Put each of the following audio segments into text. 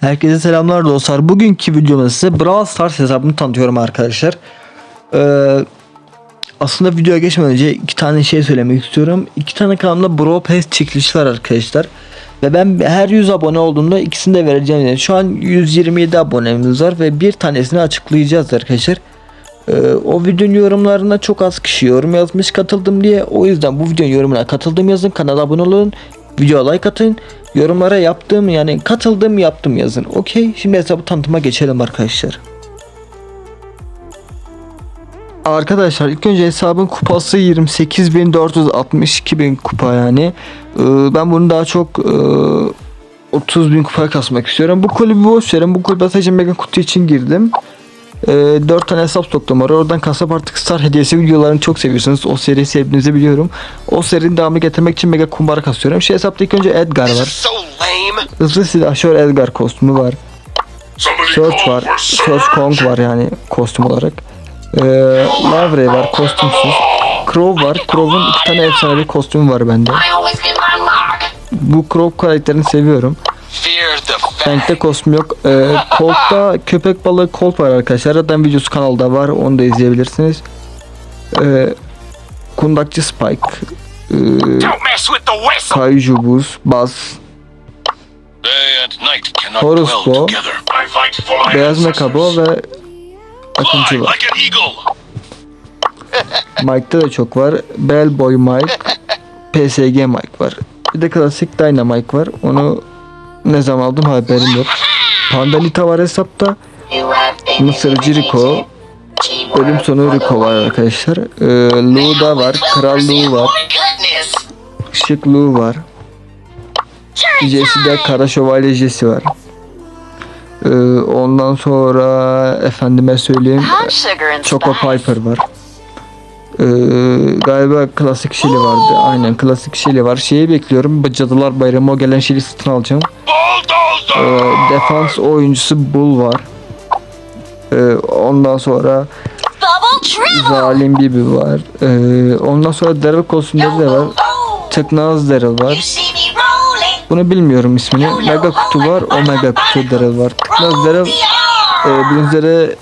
Herkese selamlar dostlar. Bugünkü videomda size Brawl Stars hesabını tanıtıyorum arkadaşlar. Ee, aslında videoya geçmeden önce iki tane şey söylemek istiyorum. İki tane kanalımda Brawl Pass çekilişi var arkadaşlar. Ve ben her 100 abone olduğumda ikisini de vereceğim. Yani şu an 127 abonemiz var ve bir tanesini açıklayacağız arkadaşlar. Ee, o videonun yorumlarına çok az kişi yorum yazmış katıldım diye. O yüzden bu videonun yorumuna katıldım yazın. Kanala abone olun. Videoya like atın. Yorumlara yaptım yani katıldım yaptım yazın. Okey. Şimdi hesabı tanıtıma geçelim arkadaşlar. Arkadaşlar ilk önce hesabın kupası 28.462 kupa yani. Ee, ben bunu daha çok e, 30 bin kupaya kasmak istiyorum. Bu kulübü boş verin. Bu kulübe sadece mega kutu için girdim. Ee, 4 tane hesap stoklam var. Oradan kasap artık star hediyesi videolarını çok seviyorsunuz. O seriyi sevdiğinizi biliyorum. O serinin devamını getirmek için mega kumbara kasıyorum. Şu hesapta ilk önce Edgar var. Hızlı silahşör Edgar kostümü var. Search var. Search. Kong var yani kostüm olarak. Ee, Lavray var kostümsüz. Crow var. Crow'un iki tane efsanevi kostümü var bende. Bu Crow karakterini seviyorum. Fang. kostüm yok. Ee, Colt'ta köpek balığı Colt var arkadaşlar. Zaten videosu kanalda var. Onu da izleyebilirsiniz. Ee, kundakçı Spike. Ee. Kaiju Buz. For my Beyaz. Mekabo ve Akıncı var. Mike'da da çok var. Bellboy Mike, PSG Mike var. Bir de klasik Dynamite var. Onu ne zaman aldım haberim yok. Pandanita var hesapta. Mısırcı Rico, Ölüm sonu Rico var arkadaşlar. Ee, Lu'da var, Kral Lu var. Şık Lu var. Jesse'de Kara Şövalye Jesse var. Ee, ondan sonra efendime söyleyeyim Choco. Piper var. Ee, galiba klasik Şili vardı. Aynen klasik Şili var. Şeyi bekliyorum. Cadılar Bayramı o gelen Şili satın alacağım. Ee, Bulldozer. defans oyuncusu Bull var. Ee, ondan sonra. Zalim Bibi var. Ee, ondan sonra Daryl kostümleri de var. Tıknaz Daryl var. Bunu bilmiyorum ismini. Mega kutu var. Omega kutu Daryl var. Tıknaz Daryl e, bildiğiniz üzere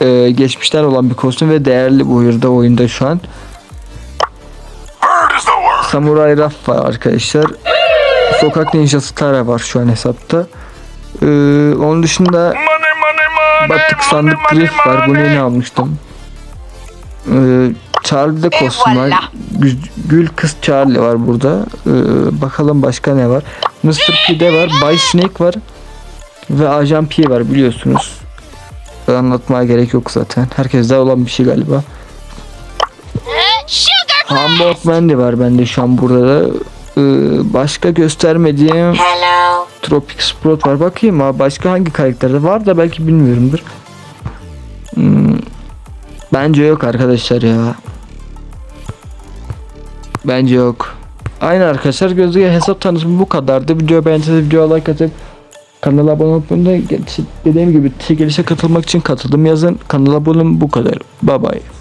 e, geçmişten olan bir kostüm ve değerli bu oyunda oyunda şu an. Bird is the word. Samurai Raf var arkadaşlar. Sokak Ninjası Tara var şu an hesapta. Ee, onun dışında Money, money, money. Batık Sandık Griff var. Bunu yeni almıştım. Ee, Charlie'de kostüm var. Gül, Gül Kız Charlie var burada. Ee, bakalım başka ne var. Mr. P'de var. Bay Snake var. Ve Ajan P var biliyorsunuz. Anlatmaya gerek yok zaten. Herkeste olan bir şey galiba. Sugar. Hamburg Mandy var bende şu an burada da. Ee, başka göstermediğim Hello. Tropic Sprout var. Bakayım ha başka hangi karakterde var da belki bilmiyorumdur. Hmm, bence yok arkadaşlar ya. Bence yok. Aynı arkadaşlar gözüye hesap tanıtımı bu kadardı. Video beğendiyseniz videoya like atıp kanala abone olup da dediğim gibi çekilişe katılmak için katıldım yazın. Kanala abone bu kadar. Bye bye.